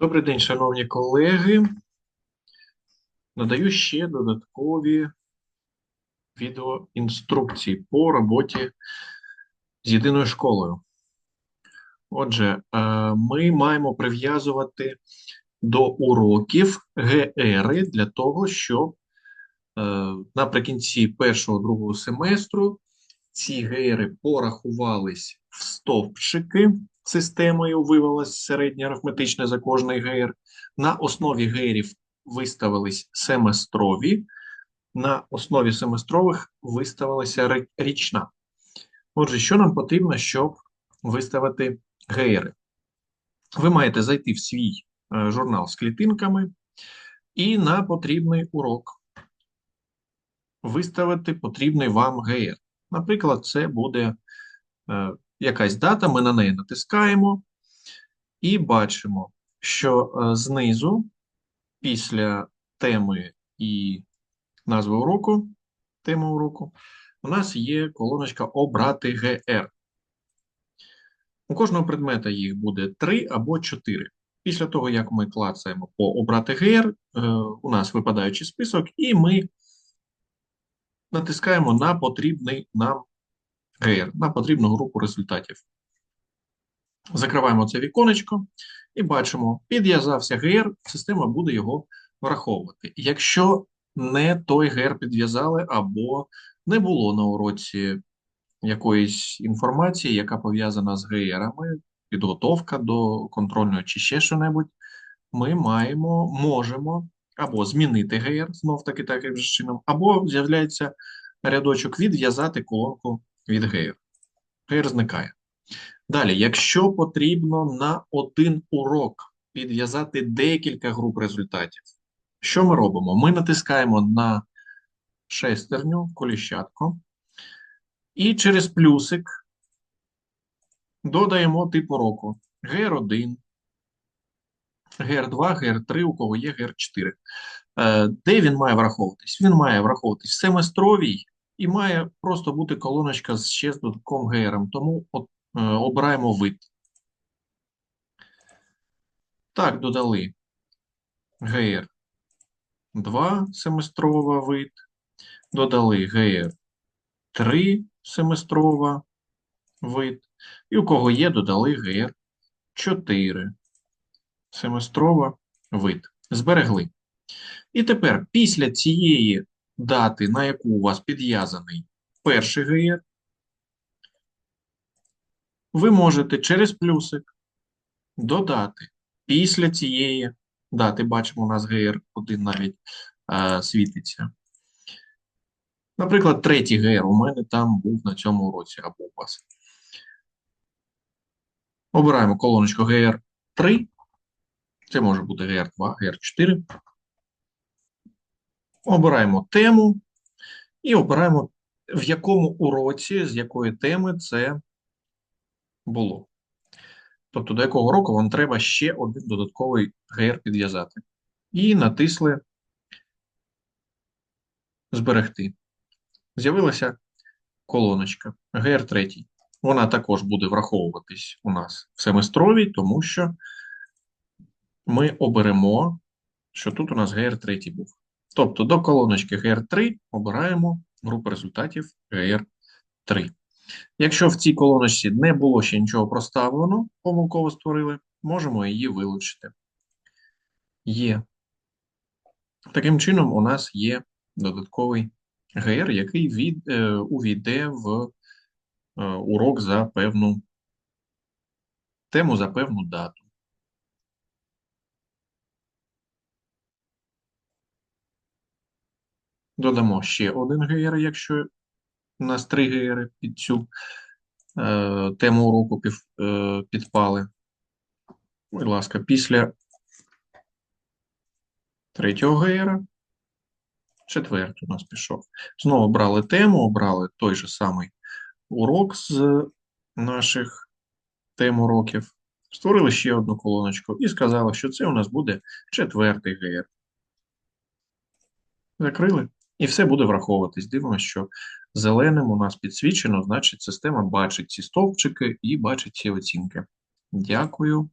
Добрий день, шановні колеги. Надаю ще додаткові відеоінструкції по роботі з єдиною школою. Отже, е, ми маємо прив'язувати до уроків ГРи для того, щоб е, наприкінці першого-другого семестру ці ГРи порахувались в стовпчики системою, вивелось середнє арифметичне за кожний ГР. На основі ГРів виставились семестрові, на основі семестрових виставилася річна. Отже, що нам потрібно, щоб виставити ГРи? Ви маєте зайти в свій е, журнал з клітинками і на потрібний урок виставити потрібний вам ГР. Наприклад, це буде е, якась дата, ми на неї натискаємо і бачимо, що е, знизу, після теми і назви уроку, теми уроку, у нас є колоночка Обрати ГР. У кожного предмета їх буде 3 або 4. Після того, як ми клацаємо по Обрати ГР, е, у нас випадаючий список, і ми натискаємо на потрібний нам ГР, на потрібну групу результатів. Закриваємо це віконечко і бачимо, підв'язався ГР, система буде його враховувати. Якщо не той ГР підв'язали або не було на уроці якоїсь інформації, яка пов'язана з ГРами, підготовка до контрольної чи ще що-небудь, ми маємо, можемо або змінити ГР, знов таки таким же чином, або з'являється рядочок відв'язати колонку від ГР. ГР зникає. Далі, якщо потрібно на один урок підв'язати декілька груп результатів, що ми робимо? Ми натискаємо на шестерню, коліщатку, і через плюсик додаємо тип уроку ГР1, ГР2, ГР3, у кого є ГР4. Е, Де він має враховуватись? Він має враховуватись в семестровій і має просто бути колоночка з ще з додатковим ГРом. Тому от, е, обираємо вид. Так, додали ГР 2 семестрова вид, додали ГР 3 семестрова вид, і у кого є, додали ГР 4 семестрова вид. Зберегли. І тепер після цієї дати, на яку у вас підв'язаний перший ГР, ви можете через плюсик додати після цієї дати, бачимо, у нас ГР1 навіть е, світиться. Наприклад, третій ГР у мене там був на цьому уроці або у вас. Обираємо колоночку ГР3. Це може бути ГР2, ГР4. Обираємо тему і обираємо, в якому уроці, з якої теми це було. Тобто, до якого року вам треба ще один додатковий ГР підв'язати. І натисли Зберегти. З'явилася колоночка ГР3. Вона також буде враховуватись у нас в семестровій, тому що ми оберемо, що тут у нас ГР3 був. Тобто до колоночки ГР3 обираємо групу результатів ГР3. Якщо в цій колоночці не було ще нічого проставлено, помилково створили, можемо її вилучити. Є. Таким чином, у нас є додатковий ГР, який від, е, увійде в е, урок за певну тему, за певну дату. Додамо ще один ГР, якщо у нас три ГР під цю е, тему уроку пів, е, підпали. Будь ласка, після третього ГР четвертий у нас пішов. Знову обрали тему, обрали той же самий урок з наших тем уроків. Створили ще одну колоночку і сказали, що це у нас буде четвертий ГР. Закрили. І все буде враховуватись. Дивимося, що зеленим у нас підсвічено, значить система бачить ці стовпчики і бачить ці оцінки. Дякую.